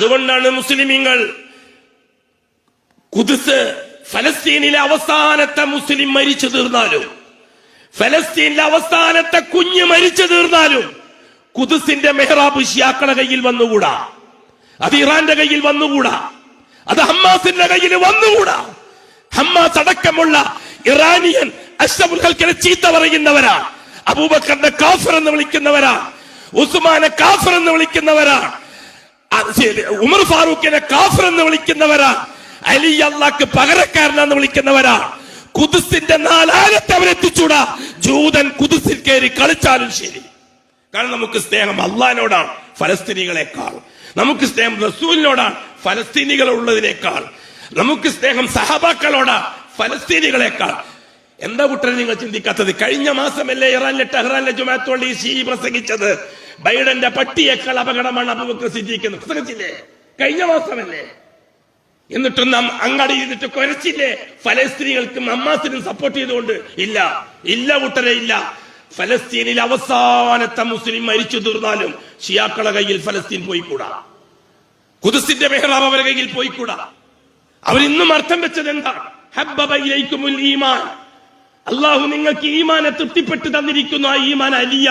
അതുകൊണ്ടാണ് മുസ്ലിമീങ്ങൾ കുതിസ് ഫലസ്തീനിലെ അവസാനത്തെ മുസ്ലിം മരിച്ചു തീർന്നാലും ഫലസ്തീനിലെ അവസാനത്തെ കുഞ്ഞ് മരിച്ചു തീർന്നാലും കുതിസിന്റെ മെഹ്റാബ് ഷിയാക്കളുടെ കയ്യിൽ വന്നുകൂടാ. അത് ഇറാന്റെ കയ്യിൽ വന്നുകൂടാ. അത് ഹമ്മാസിന്റെ കയ്യിൽ വന്നുകൂടാ. ഹമ്മാസ് അടക്കമുള്ള ഇറാനിയൻ അഷ്റഫുൽ ചീത്ത പറയുന്നവരാ. അബൂബക്കറിന്റെ കാഫർ എന്ന് വിളിക്കുന്നവരാ. ഉസ്മാനെ കാഫർ എന്ന് വിളിക്കുന്നവരാ. ഉമർ ഫാറൂഖിനെ കാഫർ എന്ന് വിളിക്കുന്നവരാ. അലി അള്ളാക്ക് പകരക്കാരനെന്ന് വിളിക്കുന്നവരാ. കുതിസിന്റെ നാലാകത്ത് അവരെത്തിച്ചൂടാ ജൂതൻ കുതിസിൽ കയറി കളിച്ചാലും ശരി. കാരണം നമുക്ക് സ്നേഹം അള്ളഹാനോടാണ് ഫലസ്തീനികളെക്കാൾ. നമുക്ക് സ്നേഹം റസൂലിനോടാണ് ഫലസ്തീനികൾ ഉള്ളതിനേക്കാൾ നമുക്ക് സ്നേഹം സഹബാക്കളോടാണ് ഫലസ്തീനികളെക്കാൾ. എന്താ കുട്ടനെ നിങ്ങൾ ചിന്തിക്കാത്തത്? കഴിഞ്ഞ മാസമല്ലേ ഇറാനിലെ ടെഹ്റാനിലെ ജുമാത്തോളി ഈ പ്രസംഗിച്ചത്. ബൈഡന്റെ പട്ടിയേക്കാൾ അപകടമാണ് അബുബക്കർ സിദ്ദീഖ് പ്രസംഗിച്ചില്ലേ കഴിഞ്ഞ മാസമല്ലേ? എന്നിട്ടും നാം അങ്ങടി ചെയ്തിട്ട് കൊരച്ചില്ലേ? ഫലസ്തീനികൾക്കും അമ്മാസിനും സപ്പോർട്ട് ചെയ്തുകൊണ്ട് ഇല്ല. ഇല്ല കൂട്ടരെ ഇല്ല. ഫലസ്തീനിൽ അവസാനത്തെ മുസ്ലിം മരിച്ചു തീർന്നാലും ഷിയാക്കളെ കയ്യിൽ ഫലസ്തീൻ പോയിക്കൂടാ. കുതിസിന്റെ മെഹ്റാബ് അവരുടെ കയ്യിൽ പോയിക്കൂടാ. അവരിന്നും അർത്ഥം വെച്ചത് ഇലൈക്കുമുൽ ഈമാൻ. അള്ളാഹു നിങ്ങൾക്ക് ഈമാനെ തൃപ്തിപ്പെട്ട് തന്നിരിക്കുന്നു. ആ ഈമാൻ അലിയ.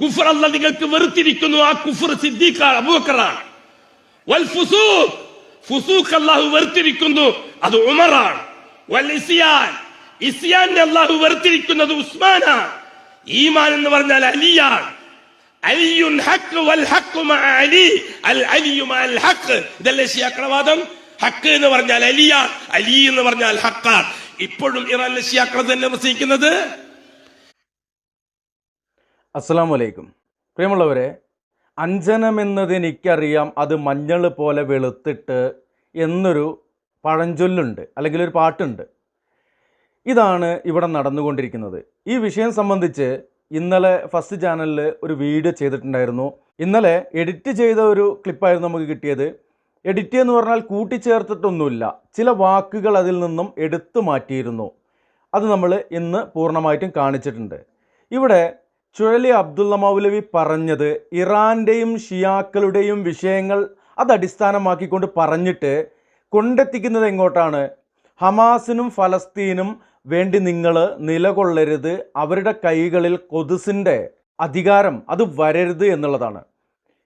കുഫർ അല്ല നിങ്ങൾക്ക് വെറുത്തിരിക്കുന്നു ആ കുഫർ സിദ്ദീഖാണ് അബൂബക്കറാണ്. വൽ ഫുസൂഖ്. ഫുസൂഖ് അല്ലാഹു വെറുത്തിരിക്കുന്നു അത് ഉമറാണ്. വൽ ഇസിയാൻ. ഇസ്യാന്റെ അല്ലാഹു വെറുത്തിരിക്കുന്നത് ഉസ്മാനാണ്. ഈമാൻ എന്ന് പറഞ്ഞാൽ അലിയാണ്. അലിയുൻ ഹക്ക് വൽ ഹക്ക് അലി. അൽ അലിയു മഅൽ ഹക്ക് ഇതല്ലേ വാദം? ഹക്ക് എന്ന് പറഞ്ഞാൽ അലിയാണ്. അലി എന്ന് പറഞ്ഞാൽ ഹക്കാണ് ഇപ്പോഴും ഇറാനിലെ ഷിയാക്കളെ തന്നെ പ്രസംഗിക്കുന്നത് അസ്സാം വലൈക്കും പ്രിയമുള്ളവരെ അഞ്ജനമെന്നത് എനിക്കറിയാം അത് മഞ്ഞൾ പോലെ വെളുത്തിട്ട് എന്നൊരു പഴഞ്ചൊല്ലുണ്ട് അല്ലെങ്കിൽ ഒരു പാട്ടുണ്ട്. ഇതാണ് ഇവിടെ നടന്നുകൊണ്ടിരിക്കുന്നത്. ഈ വിഷയം സംബന്ധിച്ച് ഇന്നലെ ഫസ്റ്റ് ചാനലിൽ ഒരു വീഡിയോ ചെയ്തിട്ടുണ്ടായിരുന്നു. ഇന്നലെ എഡിറ്റ് ചെയ്ത ഒരു ക്ലിപ്പായിരുന്നു നമുക്ക് കിട്ടിയത്. എഡിറ്റ് എന്ന് പറഞ്ഞാൽ കൂട്ടിച്ചേർത്തിട്ടൊന്നുമില്ല. ചില വാക്കുകൾ അതിൽ നിന്നും എടുത്തു മാറ്റിയിരുന്നു. അത് നമ്മൾ ഇന്ന് പൂർണമായിട്ടും കാണിച്ചിട്ടുണ്ട്. ഇവിടെ ചുഴലി അബ്ദുള്ള മൗലവി പറഞ്ഞത് ഇറാന്റെയും ഷിയാക്കളുടെയും വിഷയങ്ങൾ അത് അടിസ്ഥാനമാക്കിക്കൊണ്ട് പറഞ്ഞിട്ട് കൊണ്ടെത്തിക്കുന്നത് എങ്ങോട്ടാണ്? ഹമാസിനും ഫലസ്തീനും വേണ്ടി നിങ്ങൾ നിലകൊള്ളരുത് അവരുടെ കൈകളിൽ കൊതുസിന്റെ അധികാരം അത് വരരുത് എന്നുള്ളതാണ്.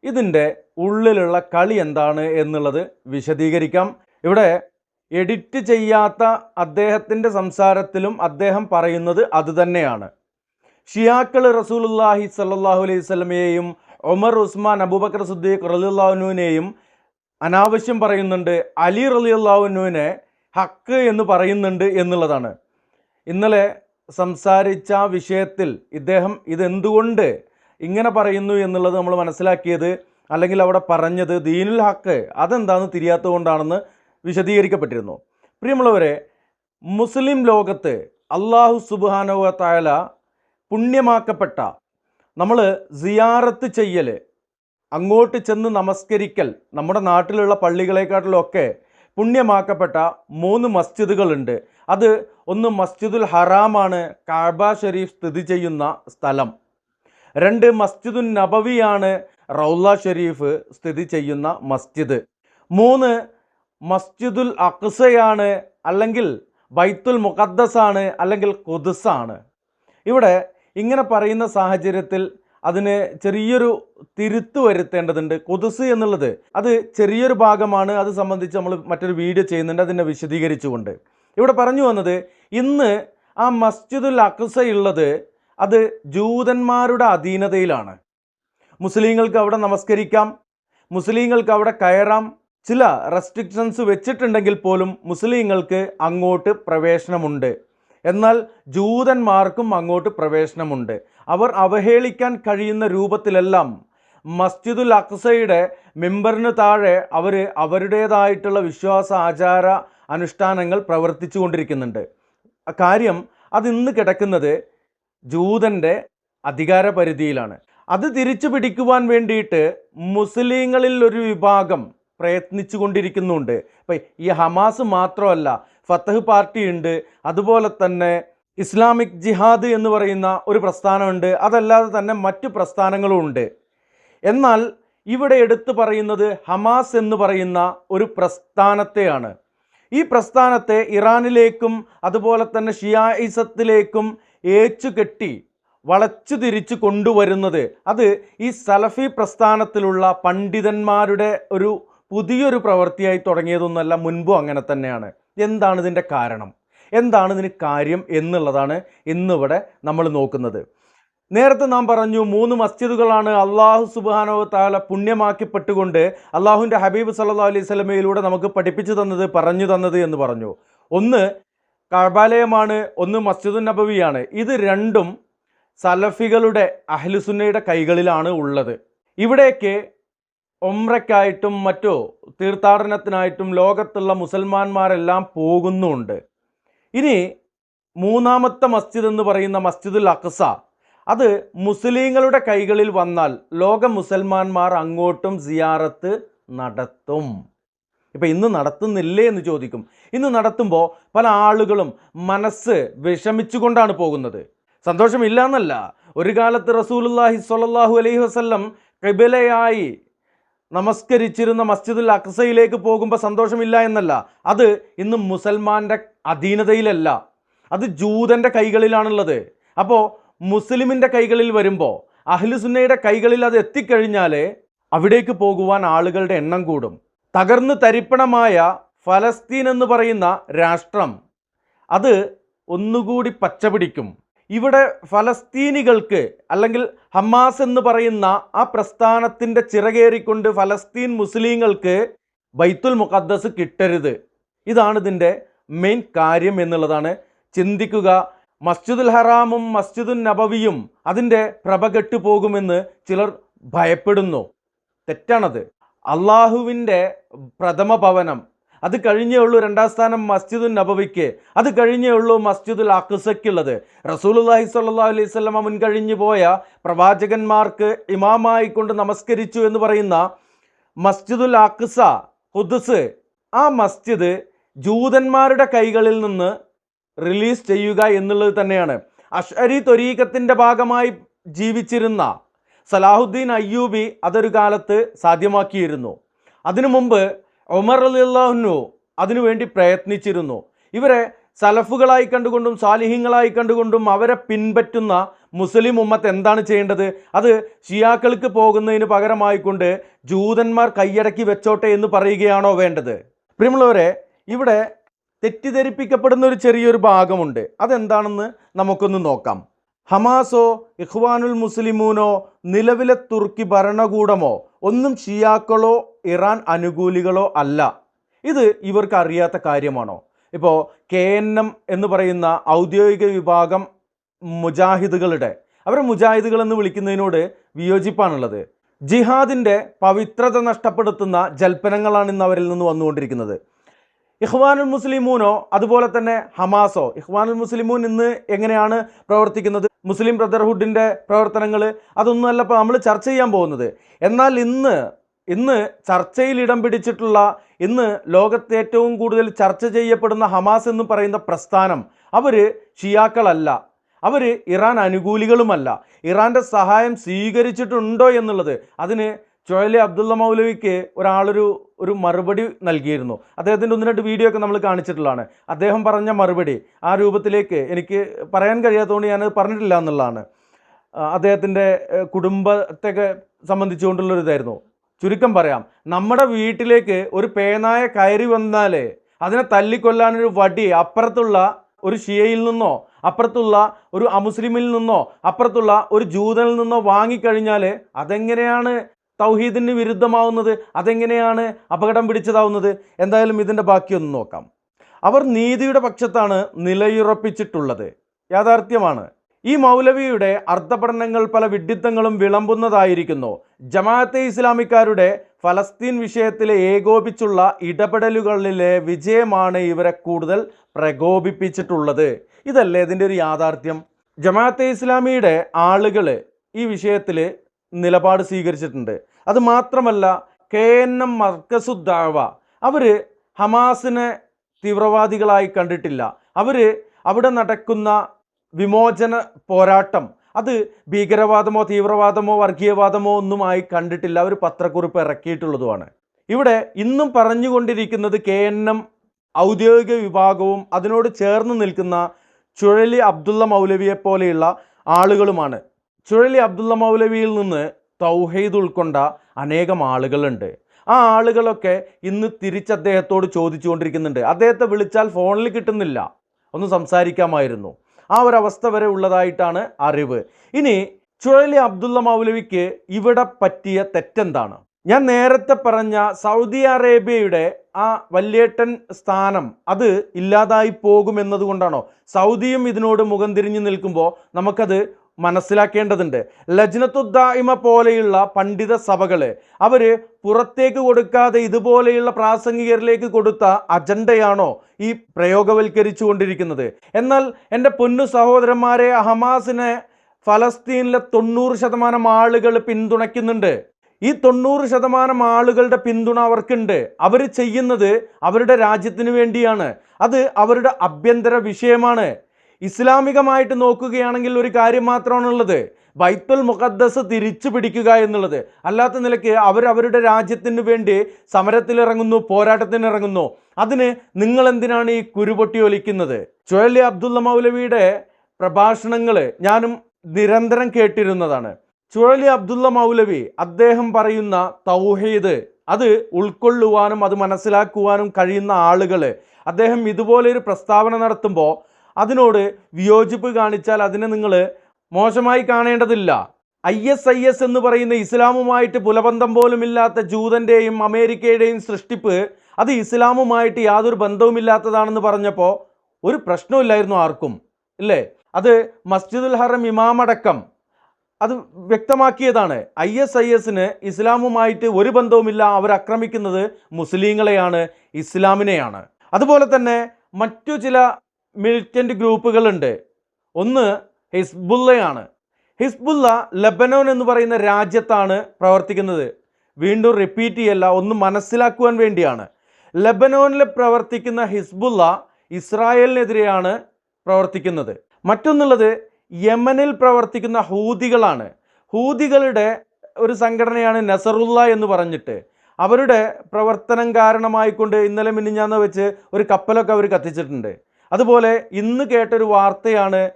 ഇതിന്റെ ഉള്ളിലുള്ള കളി എന്താണ് എന്നുള്ളത് വിശദീകരിക്കാം. ഇവിടെ എഡിറ്റ് ചെയ്യാത്ത അദ്ദേഹത്തിന്റെ സംസാരത്തിലും അദ്ദേഹം പറയുന്നത് അതുതന്നെയാണ് ഷിയാക്കൾ റസൂലുല്ലാഹി സല്ലാഹു അലൈഹി സ്വലമയെയും Omar Usman Abu Bakr Siddiq റലിയുല്ലാഹുനുവിനെയും അനാവശ്യം പറയുന്നുണ്ട്. അലി റലിയുല്ലാഹുനുവിനെ ഹക്ക് എന്ന് പറയുന്നുണ്ട് എന്നുള്ളതാണ്. ഇന്നലെ സംസാരിച്ച വിഷയത്തിൽ ഇദ്ദേഹം ഇതെന്തുകൊണ്ട് ഇങ്ങനെ പറയുന്നു എന്നുള്ളത് നമ്മൾ മനസ്സിലാക്കിയത് അല്ലെങ്കിൽ അവിടെ പറഞ്ഞത് ദീനുൽ ഹക്ക് അതെന്താണെന്ന് തിരിയാത്തതുകൊണ്ടാണെന്ന് വിശദീകരിക്കപ്പെട്ടിരുന്നു. പ്രിയമുള്ളവരെ മുസ്ലിം ലോകത്ത് അള്ളാഹു സുബാനോ തായാല പുണ്യമാക്കപ്പെട്ട നമ്മൾ സിയാറത്ത് ചെയ്യൽ അങ്ങോട്ട് ചെന്ന് നമസ്കരിക്കൽ നമ്മുടെ നാട്ടിലുള്ള പള്ളികളെക്കാട്ടിലൊക്കെ പുണ്യമാക്കപ്പെട്ട മൂന്ന് മസ്ജിദുകളുണ്ട്. അത് ഒന്ന് മസ്ജിദുൽ ഹറാമാണ് കാബ ഷെരീഫ് സ്ഥിതി ചെയ്യുന്ന സ്ഥലം. രണ്ട് മസ്ജിദുൻ നബവിയാണ് റൗല ഷെരീഫ് സ്ഥിതി ചെയ്യുന്ന മസ്ജിദ്. മൂന്ന് മസ്ജിദുൽ അക്സയാണ് അല്ലെങ്കിൽ ബൈത്തുൽ മുഖദ്ദസാണ് അല്ലെങ്കിൽ കുദസാണ് ഇവിടെ ഇങ്ങനെ പറയുന്ന സാഹചര്യത്തിൽ അതിന് ചെറിയൊരു തിരുത്തു വരുത്തേണ്ടതുണ്ട്. കൊതുസ് എന്നുള്ളത് അത് ചെറിയൊരു ഭാഗമാണ്. അത് സംബന്ധിച്ച് നമ്മൾ മറ്റൊരു വീഡിയോ ചെയ്യുന്നുണ്ട്. അതിനെ വിശദീകരിച്ചുകൊണ്ട്. ഇവിടെ പറഞ്ഞു വന്നത് ഇന്ന് ആ മസ്ജിദുൽ അക്സയുള്ളത് അത് ജൂതന്മാരുടെ അധീനതയിലാണ്. മുസ്ലിങ്ങൾക്ക് അവിടെ നമസ്കരിക്കാം. മുസ്ലിങ്ങൾക്ക് അവിടെ കയറാം. ചില റെസ്ട്രിക്ഷൻസ് വെച്ചിട്ടുണ്ടെങ്കിൽ പോലും മുസ്ലിങ്ങൾക്ക് അങ്ങോട്ട് പ്രവേശനമുണ്ട്. എന്നാൽ ജൂതന്മാർക്കും അങ്ങോട്ട് പ്രവേശനമുണ്ട്. അവർ അവഹേളിക്കാൻ കഴിയുന്ന രൂപത്തിലെല്ലാം മസ്ജിദുൽ അക്സയുടെ മെമ്പറിന് താഴെ അവർ അവരുടേതായിട്ടുള്ള വിശ്വാസ ആചാര അനുഷ്ഠാനങ്ങൾ പ്രവർത്തിച്ചു കൊണ്ടിരിക്കുന്നുണ്ട് കാര്യം അതിന്ന് കിടക്കുന്നത് ജൂതന്റെ അധികാര പരിധിയിലാണ് അത് തിരിച്ചു പിടിക്കുവാൻ വേണ്ടിയിട്ട് മുസ്ലിങ്ങളിൽ ഒരു വിഭാഗം പ്രയത്നിച്ചു കൊണ്ടിരിക്കുന്നുണ്ട് അപ്പം ഈ ഹമാസ് മാത്രമല്ല ഫത്തഹ് പാർട്ടി ഉണ്ട് അതുപോലെ തന്നെ ഇസ്ലാമിക് ജിഹാദ് എന്ന് പറയുന്ന ഒരു പ്രസ്ഥാനമുണ്ട്. അതല്ലാതെ തന്നെ മറ്റു പ്രസ്ഥാനങ്ങളും ഉണ്ട്. എന്നാൽ ഇവിടെ എടുത്തു പറയുന്നത് ഹമാസ് എന്ന് പറയുന്ന ഒരു പ്രസ്ഥാനത്തെയാണ്. ഈ പ്രസ്ഥാനത്തെ ഇറാനിലേക്കും അതുപോലെ തന്നെ ഷിയായിസത്തിലേക്കും ഏച്ചുകെട്ടി വളച്ചു തിരിച്ചു കൊണ്ടുവരുന്നത്. അത് ഈ സലഫി പ്രസ്ഥാനത്തിലുള്ള പണ്ഡിതന്മാരുടെ ഒരു പുതിയൊരു പ്രവൃത്തിയായി തുടങ്ങിയതൊന്നുമല്ല മുൻപും അങ്ങനെ തന്നെയാണ്. എന്താണ് ഇതിന്റെ കാരണം? എന്താണ് ഇതിന് കാര്യം എന്നുള്ളതാണ് ഇന്നിവിടെ നമ്മൾ നോക്കുന്നത്. നേരത്തെ നാം പറഞ്ഞു മൂന്ന് മസ്ജിദുകളാണ് അള്ളാഹു സുബാനോ താല പുണ്യമാക്കിപ്പെട്ടുകൊണ്ട് അള്ളാഹുവിന്റെ ഹബീബ് സല്ലാ അലൈഹി സ്വലമയിലൂടെ നമുക്ക് പഠിപ്പിച്ചു തന്നത് പറഞ്ഞു തന്നത് എന്ന് പറഞ്ഞു. ഒന്ന് കബാലയമാണ് ഒന്ന് മസ്ജിദുൻ നബവിയാണ്. ഇത് രണ്ടും സലഫികളുടെ അഹ്ലുസുന്നയുടെ കൈകളിലാണ് ഉള്ളത്. ഇവിടേക്ക് ഒമ്രയ്ക്കായിട്ടും മറ്റോ തീർത്ഥാടനത്തിനായിട്ടും ലോകത്തുള്ള മുസൽമാന്മാരെല്ലാം പോകുന്നുണ്ട്. ഇനി മൂന്നാമത്തെ മസ്ജിദ് എന്ന് പറയുന്ന മസ്ജിദുൽ അഖ്സ അത് മുസ്ലിങ്ങളുടെ കൈകളിൽ വന്നാൽ ലോക മുസൽമാന്മാർ അങ്ങോട്ടും സിയാറത്ത് നടത്തും. ഇപ്പം ഇന്ന് നടത്തുന്നില്ലേ എന്ന് ചോദിക്കും. ഇന്ന് നടത്തുമ്പോൾ പല ആളുകളും മനസ്സ് വിഷമിച്ചുകൊണ്ടാണ് പോകുന്നത്. സന്തോഷമില്ല എന്നല്ല. ഒരു കാലത്ത് റസൂലുല്ലാഹി സ്വല്ലല്ലാഹു അലൈഹി വസല്ലം കിബിലയായി നമസ്കരിച്ചിരുന്ന മസ്ജിദുൽ അക്സയിലേക്ക് പോകുമ്പോൾ സന്തോഷമില്ല എന്നല്ല. അത് ഇന്ന് മുസൽമാന്റെ അധീനതയിലല്ല. അത് ജൂതന്റെ കൈകളിലാണുള്ളത്. അപ്പോൾ മുസ്ലിമിന്റെ കൈകളിൽ വരുമ്പോൾ അഹ്ലുസുന്നയുടെ കൈകളിൽ അത് എത്തിക്കഴിഞ്ഞാൽ അവിടേക്ക് പോകുവാൻ ആളുകളുടെ എണ്ണം കൂടും. തകർന്നു തരിപ്പണമായ ഫലസ്തീൻ എന്ന് പറയുന്ന രാഷ്ട്രം അത് ഒന്നുകൂടി പച്ചപിടിക്കും. ഇവിടെ ഫലസ്തീനികൾക്ക് അല്ലെങ്കിൽ ഹമാസ് എന്ന് പറയുന്ന ആ പ്രസ്ഥാനത്തിന്റെ ചിറകേറിക്കൊണ്ട് ഫലസ്തീൻ മുസ്ലിങ്ങൾക്ക് ബൈത്തുൽ മുഖദ്ദസ് കിട്ടരുത്. ഇതാണ് ഇതിന്റെ മെയിൻ കാര്യം എന്നുള്ളതാണ്. ചിന്തിക്കുക മസ്ജിദുൽ ഹറാമും മസ്ജിദുൽ നബവിയും അതിന്റെ പ്രഭ കെട്ടു പോകുമെന്ന് ചിലർ ഭയപ്പെടുന്നു. തെറ്റാണത്. അള്ളാഹുവിന്റെ പ്രഥമ ഭവനം അത് കഴിഞ്ഞേ ഉള്ളൂ രണ്ടാം സ്ഥാനം മസ്ജിദുൽ നബവിക്ക്. അത് കഴിഞ്ഞേ ഉള്ളൂ മസ്ജിദുൽ അഖ്സയ്ക്കുള്ളത് റസൂലുല്ലാഹി സ്വല്ലല്ലാഹു അലൈഹി സ്വലമ മുൻകഴിഞ്ഞു പോയ പ്രവാചകന്മാർക്ക് ഇമാമായി കൊണ്ട് നമസ്കരിച്ചു എന്ന് പറയുന്ന മസ്ജിദുൽ അക്സ ഖുദ്സ് ആ മസ്ജിദ് ജൂതന്മാരുടെ കൈകളിൽ നിന്ന് റിലീസ് ചെയ്യുക എന്നുള്ളത് തന്നെയാണ്. അഷ്അരി ത്വരീഖത്തിന്റെ ഭാഗമായി ജീവിച്ചിരുന്ന സലാഹുദ്ദീൻ അയ്യൂബി അതൊരു കാലത്ത് സാധ്യമാക്കിയിരുന്നു. അതിനു മുമ്പ് ഉമർ അലിള്ളാഹുനു അതിനുവേണ്ടി പ്രയത്നിച്ചിരുന്നു. ഇവരെ സലഫുകളായി കണ്ടുകൊണ്ടും സാലിഹ്യങ്ങളായി കണ്ടുകൊണ്ടും അവരെ പിൻപറ്റുന്ന മുസ്ലിം ഉമ്മത്ത് എന്താണ് ചെയ്യേണ്ടത്? അത് ഷിയാക്കൾക്ക് പോകുന്നതിന് പകരമായിക്കൊണ്ട് ജൂതന്മാർ കൈയടക്കി വെച്ചോട്ടെ എന്ന് പറയുകയാണോ വേണ്ടത്? പ്രിയമുള്ളവരെ ഇവിടെ തെറ്റിദ്ധരിപ്പിക്കപ്പെടുന്ന ഒരു ചെറിയൊരു ഭാഗമുണ്ട്. അതെന്താണെന്ന് നമുക്കൊന്ന് നോക്കാം. ഹമാസോ ഇഖ്വാനുൽ മുസ്ലിമൂനോ നിലവിലെ തുർക്കി ഭരണകൂടമോ ഒന്നും ഷിയാക്കളോ ഇറാൻ അനുകൂലികളോ അല്ല. ഇത് ഇവർക്ക് അറിയാത്ത കാര്യമാണോ? ഇപ്പോൾ കെ എൻ എം എന്ന് പറയുന്ന ഔദ്യോഗിക വിഭാഗം മുജാഹിദുകളുടെ അവരെ മുജാഹിദുകൾ എന്ന് വിളിക്കുന്നതിനോട് വിയോജിപ്പാണുള്ളത്. ജിഹാദിന്റെ പവിത്രത നഷ്ടപ്പെടുത്തുന്ന ജൽപ്പനങ്ങളാണ് ഇന്ന് അവരിൽ നിന്ന് വന്നുകൊണ്ടിരിക്കുന്നത്. ഇഹ്വാനുൽ മുസ്ലിമൂനോ അതുപോലെ തന്നെ ഹമാസോ. ഇഹ്വാനുൽ മുസ്ലിമൂൻ ഇന്ന് എങ്ങനെയാണ് പ്രവർത്തിക്കുന്നത്? മുസ്ലിം ബ്രദർഹുഡിന്റെ പ്രവർത്തനങ്ങൾ അതൊന്നുമല്ല നമ്മൾ ചർച്ച ചെയ്യാൻ പോകുന്നത്. എന്നാൽ ഇന്ന് ഇന്ന് ചർച്ചയിൽ ഇടം പിടിച്ചിട്ടുള്ള ഇന്ന് ലോകത്തെ ഏറ്റവും കൂടുതൽ ചർച്ച ചെയ്യപ്പെടുന്ന ഹമാസ് എന്ന് പറയുന്ന പ്രസ്ഥാനം അവർ ഷിയാക്കളല്ല. അവർ ഇറാൻ അനുകൂലികളുമല്ല. ഇറാന്റെ സഹായം സ്വീകരിച്ചിട്ടുണ്ടോ എന്നുള്ളത് അതിന് ചുഴലി അബ്ദുള്ള മൗലവിക്ക് ഒരാളൊരു ഒരു മറുപടി നൽകിയിരുന്നു. അദ്ദേഹത്തിന്റെ ഒന്ന് രണ്ട് വീഡിയോ ഒക്കെ നമ്മൾ കാണിച്ചിട്ടുള്ളതാണ്. അദ്ദേഹം പറഞ്ഞ മറുപടി ആ രൂപത്തിലേക്ക് എനിക്ക് പറയാൻ കഴിയാത്തതുകൊണ്ട് ഞാനത് പറഞ്ഞിട്ടില്ല എന്നുള്ളതാണ്. അദ്ദേഹത്തിന്റെ കുടുംബത്തെ കുടുംബത്തെയൊക്കെ സംബന്ധിച്ചുകൊണ്ടുള്ളൊരു ഇതായിരുന്നു ചുരുക്കം പറയാം. നമ്മുടെ വീട്ടിലേക്ക് ഒരു പേനായ കയറി വന്നാൽ അതിനെ തല്ലിക്കൊല്ലാനൊരു വടി അപ്പുറത്തുള്ള ഒരു ഷിയയിൽ നിന്നോ അപ്പുറത്തുള്ള ഒരു അമുസ്ലിമിൽ നിന്നോ അപ്പുറത്തുള്ള ഒരു ജൂതനിൽ നിന്നോ വാങ്ങിക്കഴിഞ്ഞാൽ അതെങ്ങനെയാണ് തൗഹീദിന് വിരുദ്ധമാവുന്നത്? അതെങ്ങനെയാണ് അപകടം പിടിച്ചതാവുന്നത്? എന്തായാലും ഇതിന്റെ ബാക്കിയൊന്ന് നോക്കാം. അവർ നീതിയുടെ പക്ഷത്താണ് നിലയുറപ്പിച്ചിട്ടുള്ളത്. യാഥാർത്ഥ്യമാണ്. ഈ മൗലവിയുടെ അർത്ഥപഠനങ്ങൾ പല വിഡ്ഢിത്തങ്ങളും വിളമ്പുന്നതായിരിക്കുന്നു. ജമാഅത്തെ ഇസ്ലാമിക്കാരുടെ ഫലസ്തീൻ വിഷയത്തിലെ ഏകോപിച്ചുള്ള ഇടപെടലുകളിലെ വിജയമാണ് ഇവരെ കൂടുതൽ പ്രകോപിപ്പിച്ചിട്ടുള്ളത്. ഇതല്ലേ ഇതിന്റെ ഒരു യാഥാർത്ഥ്യം? ജമാഅത്തെ ഇസ്ലാമിയുടെ ആളുകൾ ഈ വിഷയത്തിൽ നിലപാട് സ്വീകരിച്ചിട്ടുണ്ട്. അത് മാത്രമല്ല കെ എൻ എം മർക്കസുദ്ദാവ അവർ ഹമാസിനെ തീവ്രവാദികളായി കണ്ടിട്ടില്ല. അവർ അവിടെ നടക്കുന്ന വിമോചന പോരാട്ടം അത് ഭീകരവാദമോ തീവ്രവാദമോ വർഗീയവാദമോ ഒന്നുമായി കണ്ടിട്ടില്ല. അവർ പത്രക്കുറിപ്പ് ഇറക്കിയിട്ടുള്ളതുമാണ്. ഇവിടെ ഇന്നും പറഞ്ഞുകൊണ്ടിരിക്കുന്നത് കെ എൻ എം ഔദ്യോഗിക വിഭാഗവും അതിനോട് ചേർന്ന് നിൽക്കുന്ന ചുഴലി അബ്ദുള്ള മൗലവിയെ പോലെയുള്ള ആളുകളുമാണ്. ചുഴലി അബ്ദുള്ള മൗലവിയിൽ നിന്ന് തൗഹീദ് ഉൾക്കൊണ്ട അനേകം ആളുകളുണ്ട്. ആ ആളുകളൊക്കെ ഇന്ന് തിരിച്ച് അദ്ദേഹത്തോട് ചോദിച്ചുകൊണ്ടിരിക്കുന്നുണ്ട്. അദ്ദേഹത്തെ വിളിച്ചാൽ ഫോണിൽ കിട്ടുന്നില്ല. ഒന്ന് സംസാരിക്കാമായിരുന്നു. ആ ഒരു അവസ്ഥ വരെ ഉള്ളതായിട്ടാണ് അറിവ്. ഇനി ചുഴലി അബ്ദുള്ള മൗലവിക്ക് ഇവിടെ പറ്റിയ തെറ്റെന്താണ്? ഞാൻ നേരത്തെ പറഞ്ഞ സൗദി അറേബ്യയുടെ ആ വല്യേട്ടൻ സ്ഥാനം അത് ഇല്ലാതായി പോകുമെന്നതുകൊണ്ടാണോ? സൗദിയും ഇതിനോട് മുഖം തിരിഞ്ഞു നിൽക്കുമ്പോൾ നമുക്കത് മനസ്സിലാക്കേണ്ടതുണ്ട്. ലജ്നത്തുദ്ദായ്മ പോലെയുള്ള പണ്ഡിത സഭകൾ അവർ പുറത്തേക്ക് കൊടുക്കാതെ ഇതുപോലെയുള്ള പ്രാസംഗികരിലേക്ക് കൊടുത്ത അജണ്ടയാണോ ഈ പ്രയോഗവൽക്കരിച്ചു കൊണ്ടിരിക്കുന്നത് എന്നാൽ എന്റെ പൊന്നു സഹോദരന്മാരെ ഹമാസിനെ ഫലസ്തീനിലെ തൊണ്ണൂറ് ശതമാനം ആളുകൾ പിന്തുണയ്ക്കുന്നുണ്ട്. ഈ തൊണ്ണൂറ് ശതമാനം ആളുകളുടെ പിന്തുണ അവർക്കുണ്ട്. അവർ ചെയ്യുന്നത് അവരുടെ രാജ്യത്തിന് വേണ്ടിയാണ്. അത് അവരുടെ ആഭ്യന്തര വിഷയമാണ്. ഇസ്ലാമികമായിട്ട് നോക്കുകയാണെങ്കിൽ ഒരു കാര്യം മാത്രമാണുള്ളത്. ബൈത്തുൽ മുഖദ്ദസ് തിരിച്ചു പിടിക്കുക എന്നുള്ളത്. അല്ലാത്ത നിലയ്ക്ക് അവർ അവരുടെ രാജ്യത്തിന് വേണ്ടി സമരത്തിലിറങ്ങുന്നു പോരാട്ടത്തിനിറങ്ങുന്നു. അതിന് നിങ്ങൾ എന്തിനാണ് ഈ കുരുപൊട്ടി ഒലിക്കുന്നത്? ചുഴലി അബ്ദുള്ള മൗലവിയുടെ പ്രഭാഷണങ്ങൾ ഞാനും നിരന്തരം കേട്ടിരുന്നതാണ്. ചുഴലി അബ്ദുള്ള മൗലവി അദ്ദേഹം പറയുന്ന തൗഹീദ് അത് ഉൾക്കൊള്ളുവാനും അത് മനസ്സിലാക്കുവാനും കഴിയുന്ന ആളുകൾ അദ്ദേഹം ഇതുപോലൊരു പ്രസ്താവന നടത്തുമ്പോൾ അതിനോട് വിയോജിപ്പ് കാണിച്ചാൽ അതിനെ നിങ്ങൾ മോശമായി കാണേണ്ടതില്ല. ഐ എസ് ഐ എസ് എന്ന് പറയുന്ന ഇസ്ലാമുമായിട്ട് പുലബന്ധം പോലുമില്ലാത്ത ജൂതന്റെയും അമേരിക്കയുടെയും സൃഷ്ടിപ്പ് അത് ഇസ്ലാമുമായിട്ട് യാതൊരു ബന്ധവുമില്ലാത്തതാണെന്ന് പറഞ്ഞപ്പോൾ ഒരു പ്രശ്നമില്ലായിരുന്നു ആർക്കും ഇല്ലേ? അത് മസ്ജിദുൽ ഹറം ഇമാമടക്കം. അത് വ്യക്തമാക്കിയതാണ്. ഐ എസ് ഐ എസിന് ഇസ്ലാമുമായിട്ട് ഒരു ബന്ധവുമില്ല. അവർ ആക്രമിക്കുന്നത് മുസ്ലിങ്ങളെയാണ് ഇസ്ലാമിനെയാണ്. അതുപോലെ തന്നെ മറ്റു ചില മിലിറ്റന്റ് ഗ്രൂപ്പുകളുണ്ട്. ഒന്ന് ഹിസ്ബുള്ളയാണ്. ഹിസ്ബുള്ള ലബനോൻ എന്ന് പറയുന്ന രാജ്യത്താണ് പ്രവർത്തിക്കുന്നത്. വീണ്ടും റിപ്പീറ്റ് ചെയ്യല്ല ഒന്ന് മനസ്സിലാക്കുവാൻ വേണ്ടിയാണ്. ലബനോനിൽ പ്രവർത്തിക്കുന്ന ഹിസ്ബുള്ള ഇസ്രായേലിനെതിരെയാണ് പ്രവർത്തിക്കുന്നത്. മറ്റൊന്നുള്ളത് യമനിൽ പ്രവർത്തിക്കുന്ന ഹൂതികളാണ്. ഹൂതികളുടെ ഒരു സംഘടനയാണ് നസറുല്ല എന്ന് പറഞ്ഞിട്ട്. അവരുടെ പ്രവർത്തനം കാരണമായിക്കൊണ്ട് ഇന്നലെ മിനിഞ്ഞാന്ന് വെച്ച് ഒരു കപ്പലൊക്കെ അവർ കത്തിച്ചിട്ടുണ്ട്. അതുപോലെ ഇന്ന് കേട്ടൊരു വാർത്തയാണ്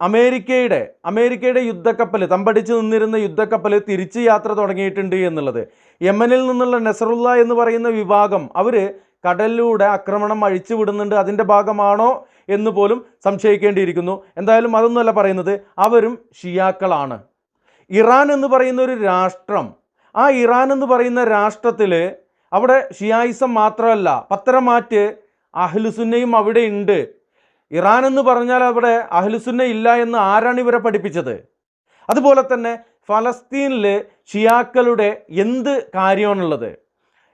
അമേരിക്കയുടെ അമേരിക്കയുടെ യുദ്ധക്കപ്പൽ തമ്പടിച്ച് നിന്നിരുന്ന യുദ്ധക്കപ്പൽ തിരിച്ച് യാത്ര തുടങ്ങിയിട്ടുണ്ട് എന്നുള്ളത്. യമനിൽ നിന്നുള്ള നസറുല്ല എന്ന് പറയുന്ന വിഭാഗം അവർ കടലിലൂടെ ആക്രമണം അഴിച്ചു വിടുന്നുണ്ട്. അതിന്റെ ഭാഗമാണോ എന്ന് പോലും സംശയിക്കേണ്ടിയിരിക്കുന്നു. എന്തായാലും അതൊന്നുമല്ല പറയുന്നത് അവരും ഷിയാക്കളാണ്. ഇറാൻ എന്ന് പറയുന്ന ഒരു രാഷ്ട്രം ആ ഇറാൻ എന്ന് പറയുന്ന രാഷ്ട്രത്തിൽ അവിടെ ഷിയായിസം മാത്രമല്ല പത്തരമാറ്റ് അഹ്ലുസുന്നയും അവിടെ ഉണ്ട്. ഇറാൻ എന്ന് പറഞ്ഞാൽ അവിടെ അഹ്ലുസുന്ന ഇല്ല എന്ന് ആരാണ് ഇവരെ പഠിപ്പിച്ചത്? അതുപോലെ തന്നെ ഫലസ്തീനിൽ ഷിയാക്കളുടെ എന്ത് കാര്യമാണുള്ളത്?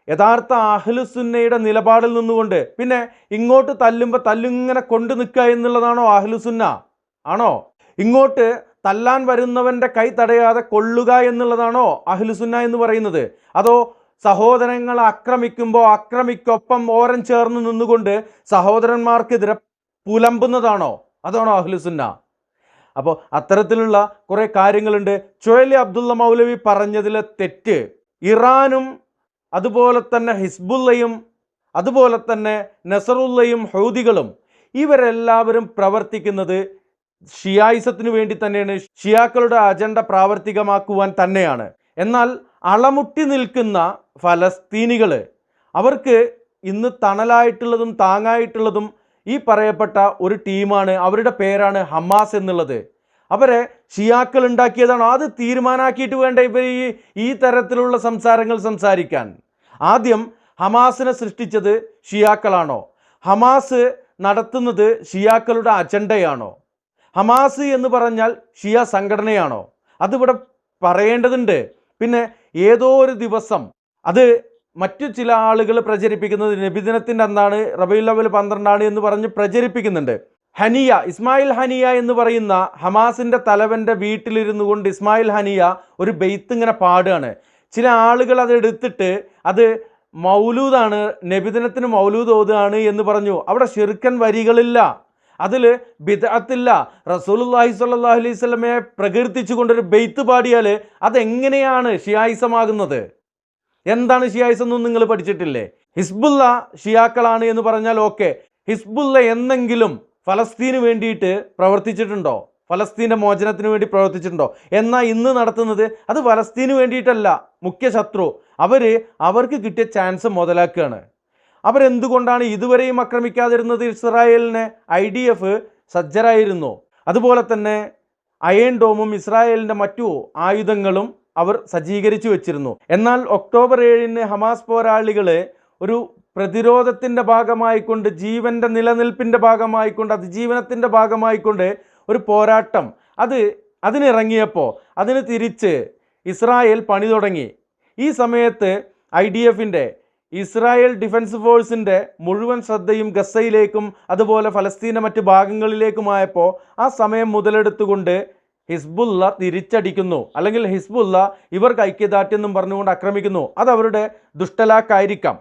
യഥാർത്ഥ അഹ്ലുസുന്നയുടെ നിലപാടിൽ നിന്നുകൊണ്ട്. പിന്നെ ഇങ്ങോട്ട് തല്ലുമ്പോൾ തല്ലിങ്ങനെ കൊണ്ടു നിൽക്കുക എന്നുള്ളതാണോ അഹ്ലുസുന്ന ആണോ? ഇങ്ങോട്ട് തല്ലാൻ വരുന്നവന്റെ കൈ തടയാതെ കൊള്ളുക എന്നുള്ളതാണോ അഹ്ലുസുന്ന എന്ന് പറയുന്നത്? അതോ സഹോദരങ്ങളെ ആക്രമിക്കുമ്പോൾ ആക്രമിക്കൊപ്പം ഓരം ചേർന്ന് നിന്നുകൊണ്ട് സഹോദരന്മാർക്കെതിരെ പുലമ്പുന്നതാണോ? അതാണോ അഹ്ലുസുന്ന അപ്പോൾ അത്തരത്തിലുള്ള കുറേ കാര്യങ്ങളുണ്ട്. ചുഴലി അബ്ദുള്ള മൗലവി പറഞ്ഞതിലെ തെറ്റ് ഇറാനും അതുപോലെ തന്നെ ഹിസ്ബുള്ളയും അതുപോലെ തന്നെ നസറുള്ളയും ഹൗദികളും ഇവരെല്ലാവരും പ്രവർത്തിക്കുന്നത് ഷിയായിസത്തിനു വേണ്ടി തന്നെയാണ്. ഷിയാക്കളുടെ അജണ്ട പ്രാവർത്തികമാക്കുവാൻ തന്നെയാണ്. എന്നാൽ അളമുട്ടി നിൽക്കുന്ന ഫലസ്തീനികൾ അവർക്ക് ഇന്ന് തണലായിട്ടുള്ളതും താങ്ങായിട്ടുള്ളതും ഈ പറയപ്പെട്ട ഒരു ടീമാണ്. അവരുടെ പേരാണ് ഹമാസ് എന്നുള്ളത്. അവരെ ഷിയാക്കൾ ഉണ്ടാക്കിയതാണ്. അത് തീരുമാനാക്കിയിട്ട് വേണ്ട ഇവർ ഈ ഈ തരത്തിലുള്ള സംസാരങ്ങൾ സംസാരിക്കാൻ? ആദ്യം ഹമാസിനെ സൃഷ്ടിച്ചത് ഷിയാക്കളാണോ? ഹമാസ് നടത്തുന്നത് ഷിയാക്കളുടെ അജണ്ടയാണോ? ഹമാസ് എന്ന് പറഞ്ഞാൽ ഷിയ സംഘടനയാണോ? അതിവിടെ പറയേണ്ടതുണ്ട്. പിന്നെ ഏതോ ഒരു ദിവസം അത് മറ്റു ചില ആളുകൾ പ്രചരിപ്പിക്കുന്നത് നബിദിനത്തിന്റെ അന്നാണ് റബീൽ അവൽ പന്ത്രണ്ടാണ് എന്ന് പറഞ്ഞ് പ്രചരിപ്പിക്കുന്നുണ്ട്. ഹനിയ ഇസ്മായിൽ ഹനിയ എന്ന് പറയുന്ന ഹമാസിന്റെ തലവന്റെ വീട്ടിലിരുന്നു കൊണ്ട് ഇസ്മായിൽ ഹനിയ ഒരു ബെയ്ത്ത് ഇങ്ങനെ പാടുകയാണ്. ചില ആളുകൾ അതെടുത്തിട്ട് അത് മൗലൂദാണ് നബിദിനത്തിന് മൗലൂദ് ഓതുകയാണ് എന്ന് പറഞ്ഞു. അവിടെ ഷിർക്കൻ വരികളില്ല. അതിൽ ബിദഅത്തില്ല. റസൂലുള്ളാഹി സ്വല്ലല്ലാഹു അലൈഹി സ്വലമയെ പ്രകീർത്തിച്ചുകൊണ്ടൊരു ബെയ്ത്ത് പാടിയാൽ അതെങ്ങനെയാണ് ഷിയായിസമാകുന്നത്? എന്താണ് ഷിയായിസം എന്നും നിങ്ങൾ പഠിച്ചിട്ടില്ലേ? ഹിസ്ബുള്ള ഷിയാക്കളാണ് എന്ന് പറഞ്ഞാൽ ഓക്കെ. ഹിസ്ബുല്ല എന്നെങ്കിലും ഫലസ്തീന് വേണ്ടിയിട്ട് പ്രവർത്തിച്ചിട്ടുണ്ടോ? ഫലസ്തീന്റെ മോചനത്തിന് വേണ്ടി പ്രവർത്തിച്ചിട്ടുണ്ടോ? എന്നാൽ ഇന്ന് നടത്തുന്നത് അത് ഫലസ്തീന് വേണ്ടിയിട്ടല്ല മുഖ്യ ശത്രു. അവർ അവർക്ക് കിട്ടിയ ചാൻസ് മുതലാക്കുകയാണ്. അവരെന്തുകൊണ്ടാണ് ഇതുവരെയും ആക്രമിക്കാതിരുന്നത് ഇസ്രായേലിനെ? ഐ ഡി എഫ് സജ്ജരായിരുന്നു. അതുപോലെ തന്നെ അയൺ ഡോമും ഇസ്രായേലിന്റെ മറ്റു ആയുധങ്ങളും അവർ സജ്ജീകരിച്ചു വെച്ചിരുന്നു. എന്നാൽ ഒക്ടോബർ ഏഴിന് ഹമാസ് പോരാളികളെ ഒരു പ്രതിരോധത്തിന്റെ ഭാഗമായിക്കൊണ്ട് ജീവന്റെ നിലനിൽപ്പിന്റെ ഭാഗമായിക്കൊണ്ട് അതിജീവനത്തിന്റെ ഭാഗമായിക്കൊണ്ട് ഒരു പോരാട്ടം. അത് അതിനിറങ്ങിയപ്പോൾ അതിന് തിരിച്ച് ഇസ്രായേൽ പണി തുടങ്ങി. ഈ സമയത്ത് ഐ ഡി എഫിന്റെ ഇസ്രായേൽ ഡിഫൻസ് ഫോഴ്സിന്റെ മുഴുവൻ ശ്രദ്ധയും ഗസയിലേക്കും അതുപോലെ ഫലസ്തീന്റെ മറ്റ് ഭാഗങ്ങളിലേക്കുമായപ്പോൾ ആ സമയം മുതലെടുത്തുകൊണ്ട് ഹിസ്ബുള്ള തിരിച്ചടിക്കുന്നു. അല്ലെങ്കിൽ ഹിസ്ബുല്ല ഇവർക്ക് ഐക്യദാർഢ്യം പറഞ്ഞുകൊണ്ട് ആക്രമിക്കുന്നു. അത് അവരുടെ ദുഷ്ടലാക്കായിരിക്കാം.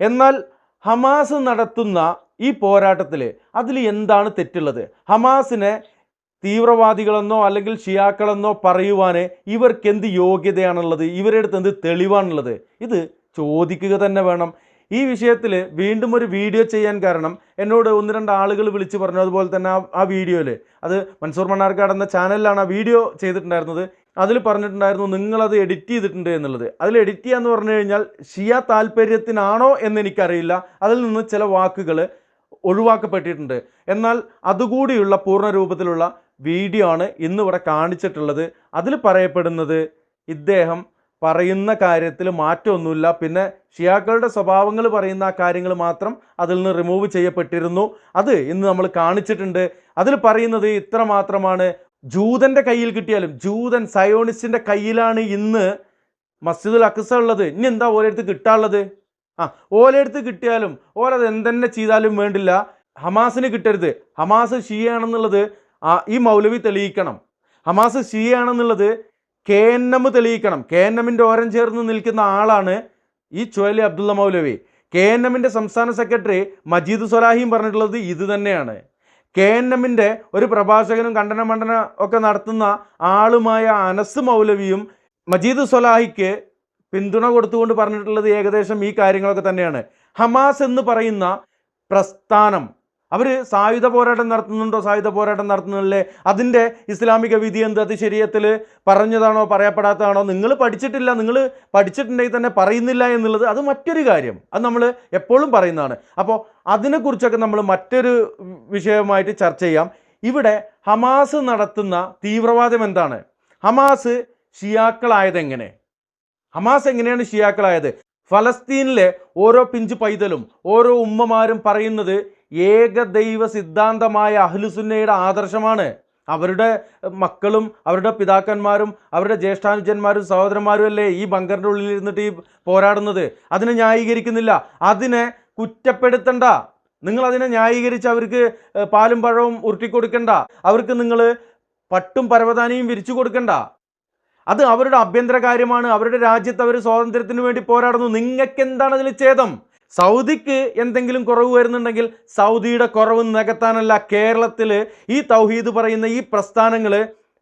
എന്നാൽ ഹമാസ് നടത്തുന്ന ഈ പോരാട്ടത്തിൽ അതിൽ എന്താണ് തെറ്റുള്ളത്? ഹമാസിനെ തീവ്രവാദികളെന്നോ അല്ലെങ്കിൽ ഷിയാക്കളെന്നോ പറയുവാൻ ഇവർക്ക് എന്ത് യോഗ്യതയാണുള്ളത്? ഇവരുടെ അടുത്ത് എന്ത് തെളിവാണുള്ളത്? ഇത് ചോദിക്കുക തന്നെ വേണം. ഈ വിഷയത്തിൽ വീണ്ടും ഒരു വീഡിയോ ചെയ്യാൻ കാരണം എന്നോട് ഒന്ന് രണ്ട് ആളുകൾ വിളിച്ച് പറഞ്ഞു. അതുപോലെ തന്നെ ആ ആ വീഡിയോയിൽ അത് മൻസൂർ മണ്ണാർക്കാട് എന്ന ചാനലിലാണ് ആ വീഡിയോ ചെയ്തിട്ടുണ്ടായിരുന്നത്. അതിൽ പറഞ്ഞിട്ടുണ്ടായിരുന്നു നിങ്ങളത് എഡിറ്റ് ചെയ്തിട്ടുണ്ട് എന്നുള്ളത്. അതിൽ എഡിറ്റ് ചെയ്യാന്ന് പറഞ്ഞു കഴിഞ്ഞാൽ ഷിയ താല്പര്യത്തിനാണോ എന്ന് എനിക്കറിയില്ല. അതിൽ നിന്ന് ചില വാക്കുകൾ ഒഴിവാക്കപ്പെട്ടിട്ടുണ്ട്. എന്നാൽ അതുകൂടിയുള്ള പൂർണ രൂപത്തിലുള്ള വീഡിയോ ആണ് ഇന്നിവിടെ കാണിച്ചിട്ടുള്ളത്. അതിൽ പറയപ്പെടുന്നത് ഇദ്ദേഹം പറയുന്ന കാര്യത്തിൽ മാറ്റമൊന്നുമില്ല. പിന്നെ ഷിയാക്കളുടെ സ്വഭാവങ്ങൾ പറയുന്ന ആ കാര്യങ്ങൾ മാത്രം അതിൽ നിന്ന് റിമൂവ് ചെയ്യപ്പെട്ടിരുന്നു. അത് ഇന്ന് നമ്മൾ കാണിച്ചിട്ടുണ്ട്. അതിൽ പറയുന്നത് ഇത്ര മാത്രമാണ്. ജൂതന്റെ കയ്യിൽ കിട്ടിയാലും ജൂതൻ സയോണിസ്റ്റിന്റെ കയ്യിലാണ് ഇന്ന് മസ്ജിദുൽ അക്സ ഉള്ളത്. ഇനി എന്താ ഓരോരുത്ത് കിട്ടാനുള്ളത്? ആ ഓലെടുത്ത് കിട്ടിയാലും ഓരത് എന്തെന്നെ ചെയ്താലും വേണ്ടില്ല. ഹമാസിന് കിട്ടരുത്. ഹമാസ് ഷിയാണെന്നുള്ളത് ഈ മൗലവി തെളിയിക്കണം. ഹമാസ് ഷിയാണെന്നുള്ളത് കെ എൻ എം തെളിയിക്കണം. കെ എൻ എമ്മിന്റെ ഓരം ചേർന്ന് നിൽക്കുന്ന ആളാണ് ഈ ചുഴലി അബ്ദുള്ള മൗലവി. കെ എൻ എമ്മിന്റെ സംസ്ഥാന സെക്രട്ടറി മജീദ് സൊലാഹിയും പറഞ്ഞിട്ടുള്ളത് ഇത് തന്നെയാണ്. കെ എൻ എമ്മിന്റെ ഒരു പ്രഭാഷകനും കണ്ടന മണ്ഡന ഒക്കെ നടത്തുന്ന ആളുമായ അനസ് മൗലവിയും മജീദ് സ്വലാഹിക്ക് പിന്തുണ കൊടുത്തുകൊണ്ട് പറഞ്ഞിട്ടുള്ളത് ഏകദേശം ഈ കാര്യങ്ങളൊക്കെ തന്നെയാണ്. ഹമാസ് എന്ന് പറയുന്ന പ്രസ്ഥാനം അവർ സായുധ പോരാട്ടം നടത്തുന്നുണ്ടോ? സായുധ പോരാട്ടം നടത്തുന്നില്ലേ അതിന്റെ ഇസ്ലാമിക വിധി എന്ത്? അത് ശരീരത്തിൽ പറഞ്ഞതാണോ പറയപ്പെടാത്തതാണോ? നിങ്ങൾ പഠിച്ചിട്ടില്ല. നിങ്ങൾ പഠിച്ചിട്ടുണ്ടെങ്കിൽ തന്നെ പറയുന്നില്ല എന്നുള്ളത് അത് മറ്റൊരു കാര്യം. അത് നമ്മൾ എപ്പോഴും പറയുന്നതാണ്. അപ്പോൾ അതിനെക്കുറിച്ചൊക്കെ നമ്മൾ മറ്റൊരു വിഷയമായിട്ട് ചർച്ച ചെയ്യാം. ഇവിടെ ഹമാസ് നടത്തുന്ന തീവ്രവാദം എന്താണ്? ഹമാസ് ഷിയാക്കളായതെങ്ങനെ? ഹമാസ് എങ്ങനെയാണ് ഷിയാക്കളായത്? ഫലസ്തീനിലെ ഓരോ പിഞ്ച് പൈതലും ഓരോ ഉമ്മമാരും പറയുന്നത് ഏകദൈവ സിദ്ധാന്തമായ അഹ്ലുസുന്നയുടെ ആദർശമാണ്. അവരുടെ മക്കളും അവരുടെ പിതാക്കന്മാരും അവരുടെ ജ്യേഷ്ഠാനുജന്മാരും സഹോദരന്മാരും അല്ലേ ഈ ബങ്കറിന്റെ ഉള്ളിൽ ഇരുന്നിട്ട് ഈ പോരാടുന്നത്? അതിനെ ന്യായീകരിക്കുന്നില്ല. അതിനെ കുറ്റപ്പെടുത്തണ്ട. നിങ്ങൾ അതിനെ ന്യായീകരിച്ച് അവർക്ക് പാലും പഴവും ഉരുട്ടിക്കൊടുക്കണ്ട. അവർക്ക് നിങ്ങൾ പട്ടും പരവതാനിയും വിരിച്ചു കൊടുക്കണ്ട. അത് അവരുടെ ആഭ്യന്തര കാര്യമാണ് അവരുടെ രാജ്യത്ത് അവർ സ്വാതന്ത്ര്യത്തിന് വേണ്ടി പോരാടുന്നു. നിങ്ങൾക്ക് എന്താണ് അതിൽ ഛേദം? സൗദിക്ക് എന്തെങ്കിലും കുറവ് വരുന്നുണ്ടെങ്കിൽ സൗദിയുടെ കുറവ് നികത്താനല്ല കേരളത്തിൽ ഈ തൗഹീദ് പറയുന്ന ഈ പ്രസ്ഥാനങ്ങൾ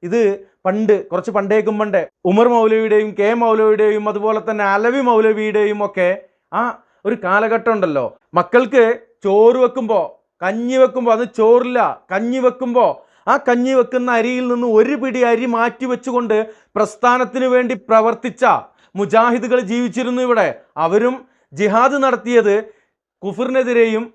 ഇത് പണ്ട് കുറച്ച് പണ്ടേക്കും പണ്ടേ ഉമർ മൗലവിയുടെയും കെ മൗലവിയുടെയും അതുപോലെ തന്നെ അലവി മൗലവിയുടെയും ഒക്കെ ആ ഒരു കാലഘട്ടം ഉണ്ടല്ലോ. മക്കൾക്ക് ചോറ് വെക്കുമ്പോൾ കഞ്ഞി വെക്കുമ്പോൾ അത് ചോറില്ല കഞ്ഞി വെക്കുമ്പോൾ ആ കഞ്ഞി വെക്കുന്ന അരിയിൽ നിന്ന് ഒരു പിടി അരി മാറ്റി വെച്ചുകൊണ്ട് പ്രസ്ഥാനത്തിന് വേണ്ടി പ്രവർത്തിച്ച മുജാഹിദുകൾ ജീവിച്ചിരുന്നു ഇവിടെ. അവരും ജിഹാദ് നടത്തിയത് കുഫറിനെതിരെയും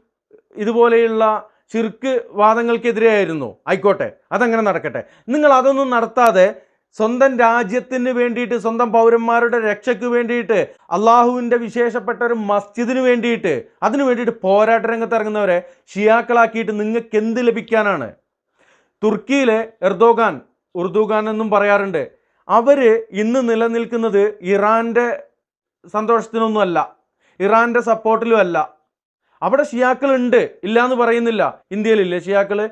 ഇതുപോലെയുള്ള ചിർക്ക് വാദങ്ങൾക്കെതിരെയായിരുന്നു. ആയിക്കോട്ടെ അതങ്ങനെ നടക്കട്ടെ. നിങ്ങൾ അതൊന്നും നടത്താതെ സ്വന്തം രാജ്യത്തിന് വേണ്ടിയിട്ട് സ്വന്തം പൗരന്മാരുടെ രക്ഷയ്ക്ക് വേണ്ടിയിട്ട് അള്ളാഹുവിന്റെ വിശേഷപ്പെട്ട ഒരു മസ്ജിദിന് വേണ്ടിയിട്ട് അതിനു വേണ്ടിയിട്ട് പോരാട്ട രംഗത്ത് ഇറങ്ങുന്നവരെ ഷിയാക്കളാക്കിയിട്ട് നിങ്ങൾക്ക് എന്ത് ലഭിക്കാനാണ്? തുർക്കിയിലെ എർദോഗാൻ ഉർദുഖാൻ എന്നും പറയാറുണ്ട്. അവർ ഇന്ന് നിലനിൽക്കുന്നത് ഇറാന്റെ സന്തോഷത്തിനൊന്നുമല്ല. ഇറാന്റെ സപ്പോർട്ടിലും അല്ല. അവിടെ ഷിയാക്കൾ ഉണ്ട് ഇല്ല എന്ന് പറയുന്നില്ല. ഇന്ത്യയിലില്ലേ ഷിയാക്കൾ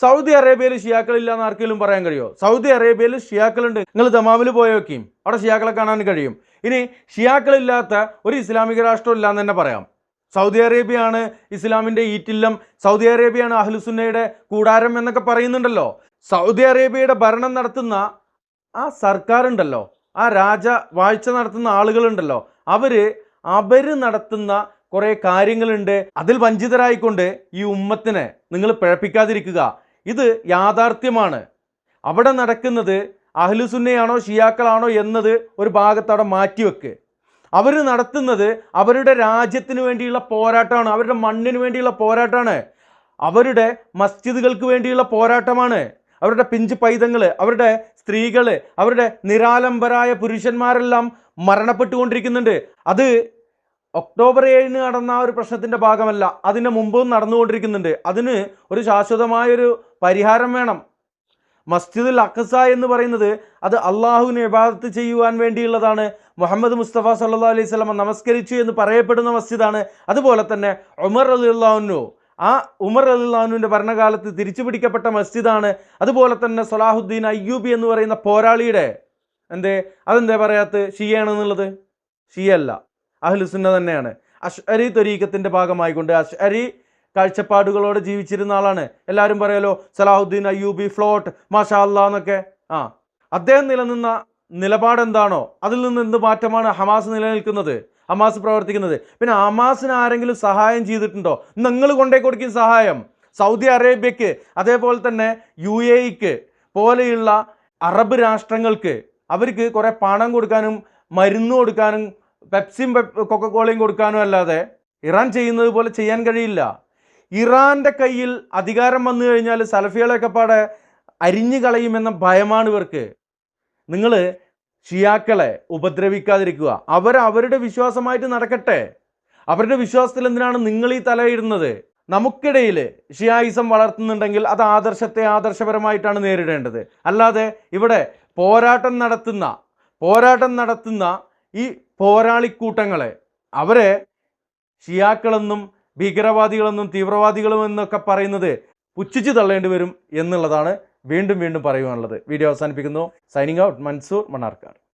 സൗദി അറേബ്യയിൽ ഷിയാക്കൾ ഇല്ല എന്ന് ആർക്കെങ്കിലും പറയാൻ കഴിയുമോ സൗദി അറേബ്യയിൽ ഷിയാക്കളുണ്ട് നിങ്ങൾ ദമാമിൽ പോയി നോക്കിയും അവിടെ ഷിയാക്കളെ കാണാൻ കഴിയും. ഇനി ഷിയാക്കളില്ലാത്ത ഒരു ഇസ്ലാമിക രാഷ്ട്രം ഇല്ല എന്ന് തന്നെ പറയാം. സൗദി അറേബ്യയാണ് ഇസ്ലാമിന്റെ ഈറ്റില്ലം. സൗദി അറേബ്യയാണ് അഹ്ലുസുന്നയുടെ കൂടാരം എന്നൊക്കെ പറയുന്നുണ്ടല്ലോ. സൗദി അറേബ്യയുടെ ഭരണം നടത്തുന്ന ആ സർക്കാരുണ്ടല്ലോ. ആ രാജ വാഴ്ച നടത്തുന്ന ആളുകളുണ്ടല്ലോ. അവർ അവർ നടത്തുന്ന കുറേ കാര്യങ്ങളുണ്ട്. അതിൽ വഞ്ചിതരായിക്കൊണ്ട് ഈ ഉമ്മത്തിനെ നിങ്ങൾ പിഴപ്പിക്കാതിരിക്കുക. ഇത് യാഥാർത്ഥ്യമാണ്. അവിടെ നടക്കുന്നത് അഹ്ലുസുന്നയാണോ ഷിയാക്കളാണോ എന്നത് ഒരു ഭാഗത്ത് അവിടെ മാറ്റിവെക്ക്. അവർ നടത്തുന്നത് അവരുടെ രാജ്യത്തിന് വേണ്ടിയുള്ള പോരാട്ടമാണ്. അവരുടെ മണ്ണിന് വേണ്ടിയുള്ള പോരാട്ടമാണ്. അവരുടെ മസ്ജിദുകൾക്ക് വേണ്ടിയുള്ള പോരാട്ടമാണ്. അവരുടെ പിഞ്ച് പൈതങ്ങൾ അവരുടെ സ്ത്രീകൾ അവരുടെ നിരാലംബരായ പുരുഷന്മാരെല്ലാം മരണപ്പെട്ടുകൊണ്ടിരിക്കുന്നുണ്ട്. അത് ഒക്ടോബർ ഏഴിന് നടന്ന ഒരു പ്രശ്നത്തിന്റെ ഭാഗമല്ല. അതിന് മുമ്പും നടന്നുകൊണ്ടിരിക്കുന്നുണ്ട്. അതിന് ഒരു ശാശ്വതമായൊരു പരിഹാരം വേണം. മസ്ജിദുൽ അഖസ എന്ന് പറയുന്നത് അത് അള്ളാഹുവിനെ ഇബാദത്ത് ചെയ്യുവാൻ വേണ്ടിയുള്ളതാണ്. മുഹമ്മദ് മുസ്തഫ സല്ലാ അലൈഹി സ്വലമ നമസ്കരിച്ചു എന്ന് പറയപ്പെടുന്ന മസ്ജിദാണ്. അതുപോലെ തന്നെ ഉമർ അലിള്ളാഹുനു ആ ഉമർ അലിള്ളാഹുവിന്റെ ഭരണകാലത്ത് തിരിച്ചു പിടിക്കപ്പെട്ട മസ്ജിദാണ്. അതുപോലെ തന്നെ സലാഹുദ്ദീൻ അയ്യൂബി എന്ന് പറയുന്ന പോരാളിയുടെ എന്തേ? അതെന്തേ പറയാത്ത ഷിയാണെന്നുള്ളത് ഷിയല്ല അഹ്ലുസുന്ന തന്നെയാണ്. അഷ്അരി തൊരീക്കത്തിന്റെ ഭാഗമായിക്കൊണ്ട് അഷ്അരി കാഴ്ചപ്പാടുകളോടെ ജീവിച്ചിരുന്ന ആളാണ്. എല്ലാവരും പറയാലോ സലാഹുദ്ദീൻ അയ്യൂബി ഫ്ലോട്ട് മാഷാ അല്ലാ എന്നൊക്കെ. ആ അദ്ദേഹം നിലനിന്ന നിലപാട് എന്താണോ അതിൽ നിന്ന് എന്ത് മാറ്റമാണ് ഹമാസ് നിലനിൽക്കുന്നത് ഹമാസ് പ്രവർത്തിക്കുന്നത്? പിന്നെ ഹമാസിന് ആരെങ്കിലും സഹായം ചെയ്തിട്ടുണ്ടോ? നിങ്ങൾ കൊണ്ടേ കൊടുക്കും സഹായം. സൗദി അറേബ്യക്ക് അതേപോലെ തന്നെ യു എക്ക് പോലെയുള്ള അറബ് രാഷ്ട്രങ്ങൾക്ക് അവർക്ക് കുറേ പണം കൊടുക്കാനും മരുന്ന് കൊടുക്കാനും പെപ്സിയും കൊക്കക്കോളയും കൊടുക്കാനും അല്ലാതെ ഇറാൻ ചെയ്യുന്നത് പോലെ ചെയ്യാൻ കഴിയില്ല. ഇറാന്റെ കയ്യിൽ അധികാരം വന്നു കഴിഞ്ഞാൽ സലഫികളെയൊക്കെ പാടെ അരിഞ്ഞു കളയുമെന്ന ഭയമാണ് ഇവർക്ക്. നിങ്ങൾ ഷിയാക്കളെ ഉപദ്രവിക്കാതിരിക്കുക. അവർ അവരുടെ വിശ്വാസമായിട്ട് നടക്കട്ടെ. അവരുടെ വിശ്വാസത്തിൽ എന്തിനാണ് നിങ്ങൾ ഈ തലയിടുന്നത് നമുക്കിടയിൽ ഷിയായിസം വളർത്തുന്നുണ്ടെങ്കിൽ അത് ആദർശത്തെ ആദർശപരമായിട്ടാണ് നേരിടേണ്ടത്. അല്ലാതെ ഇവിടെ പോരാട്ടം നടത്തുന്ന പോരാട്ടം നടത്തുന്ന ഈ പോരാളിക്കൂട്ടങ്ങളെ. അവരെ ഷിയാക്കളെന്നും ഭീകരവാദികളെന്നും തീവ്രവാദികളും എന്നൊക്കെ പറയുന്നത് പുച്ഛിച്ച് തള്ളേണ്ടി വരും എന്നുള്ളതാണ് വീണ്ടും വീണ്ടും പറയുവാനുള്ളത്. വീഡിയോ അവസാനിപ്പിക്കുന്നു. Signing out. മൻസൂർ മണ്ണാർക്കാട്.